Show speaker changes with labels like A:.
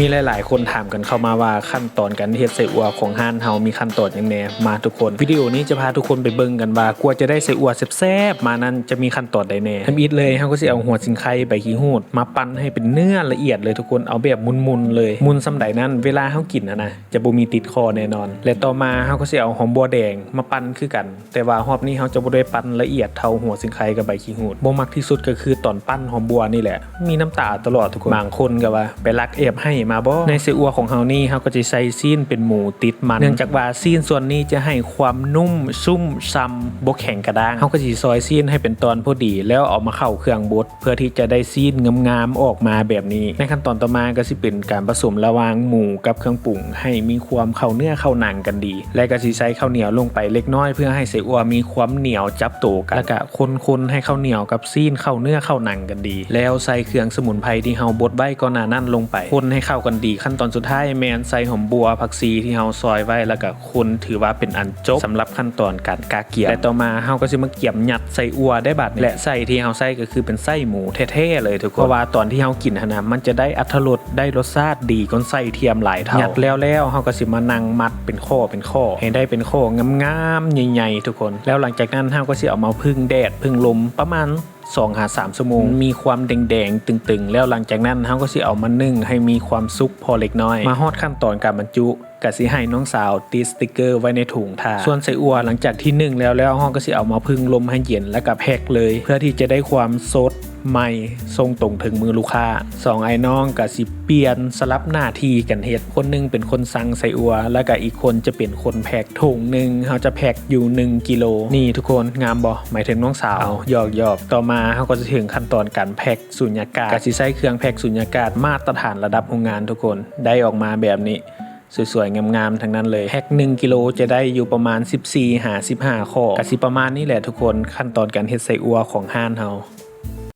A: มีหลาย ๆ คนถามกันเข้ามาว่าขั้นตอนการเฮ็ดไส้อัวของห้านเฮามีขั้นตอนหยังแน่มาทุกคน วิดีโอนี้จะพาทุกคนไปเบิ่งกันว่ากว่าจะได้ไส้อัวแซ่บๆมานั้นจะมีขั้นตอนใดแน่ทำอิดเลยเฮาก็สิเอาหัวสิงไข่ใบขี้หูด มาปั้นให้เป็นเนื้อละเอียดเลยทุกคนเอาแบบมุนๆเลย มุนสำใดนั้น เวลาเฮากินนะนะจะบ่มีติดคอแน่นอน และต่อมาเฮาก็สิเอาหอมบัวแดงมาปั้นคือกัน แต่ว่ารอบนี้เฮาจะบ่ได้ปั้นละเอียดเท่าหัวสิงไข่กับใบขี้หูดบ่มักที่สุดก็คือตอนปั้นหอมบัวนี่แหละ มีน้ำตาตลอดทุกคนบางคนก็ว่า ไปลักเอฟให้มาบ่ในไส้อั่วของเฮานี่เฮาก็จะใส่ซีนเป็นหมูติดมันเนื่องจากว่าซีนส่วนนี้จะให้ความนุ่มซุ่มซำบ่แข็งกระด้างเฮาก็สิซอยซีนให้เป็นตอนพอดี แล้วเอามาเข้าเครื่องบดเพื่อที่จะได้ซีนงามๆออกมาแบบนี้ ในขั้นตอนต่อมาก็สิเป็นการผสมระหว่างหมูกับเครื่องปรุง ให้มีความเข้าเนื้อเข้าหนังกันดี และก็สิใส่ข้าวเหนียวลงไปเล็กน้อยเพื่อให้ไส้อั่วมีความเหนียวจับโตกันแล้วก็คนๆให้ข้าวเหนียวกับซีนเข้าเนื้อเข้าหนังกันดี แล้วใส่เครื่องสมุนไพรที่เฮาบดไว้ก่อนหน้านั้นลงไปคนให้เข้ากันดีขั้นตอนสุดท้ายแมนใส่หอมบัวผักชีที่เฮาซอยไว้แล้วก็คนถือว่าเป็นอันจบสำหรับขั้นตอนการกาเกียมแต่ต่อมาเฮาก็สิมาเกี่ยมยัดใส่อัวได้บัดและไส้ที่เฮาใส่ก็คือเป็นไส้หมูแท้ๆเลยทุกคนเพราะว่าตอนที่เฮากินนะมันจะได้อรรถรสได้รสชาติดีก้นไส้เทียมหลายเท่าหยัดแล้วแล้วเฮาก็สิมานั่งมัดเป็นข้อเป็นข้อให้ได้เป็นข้องามๆใหญ่ๆทุกคน แล้วหลังจากนั้นเฮาก็สิเอามาพึ่งแดดพึ่งลมประมาณสองหาสามชั่วโมงมีความแดงๆตึงๆ แล้วหลังจากนั้นเขาก็สิเอามานึ่งให้มีความความสุกพอเล็กน้อย มาฮอดขั้นตอนการบรรจุกะสิให้น้องสาวติดสติกเกอร์ไว้ในถุงท่าส่วนใส่อัวหลังจากที่นึ่งแล้วแล้วห้องก็สิเอามาพึ่งลมให้เย็นแล้วก็แพ็คเลย เพื่อที่จะได้ความสด ใหม่ทรงตรงถึงมือลูกค้าสองไอ้น้องก็สิเปลี่ยนสลับหน้าที่กันเฮ็ดคนหนึงเป็นคนสั่งไส้อั่วแล้วก็อีกคนจะเป็นคนแพ็คถุงหนึ่งเขาจะแพ็คอยู่ 1 กิโล นี่ทุกคนงามบ่หมายถึงน้องสาวหยอกหยอกต่อมาเขาก็จะถึงขั้นตอนการแพ็คสุญญากาศก็สิใช้เครื่องแพ็คสุญญากาศมาตรฐานระดับโรงงานทุกคนได้ออกมาแบบนี้สวยๆ งามๆ ทั้งนั้นเลยแพ็ค1กิโลจะได้อยู่ประมาณ 14หา15ข้อกสิประมาณนี้แหละทุกคนขั้นตอนการเฮ็ดไส้อัวของห้านเฮา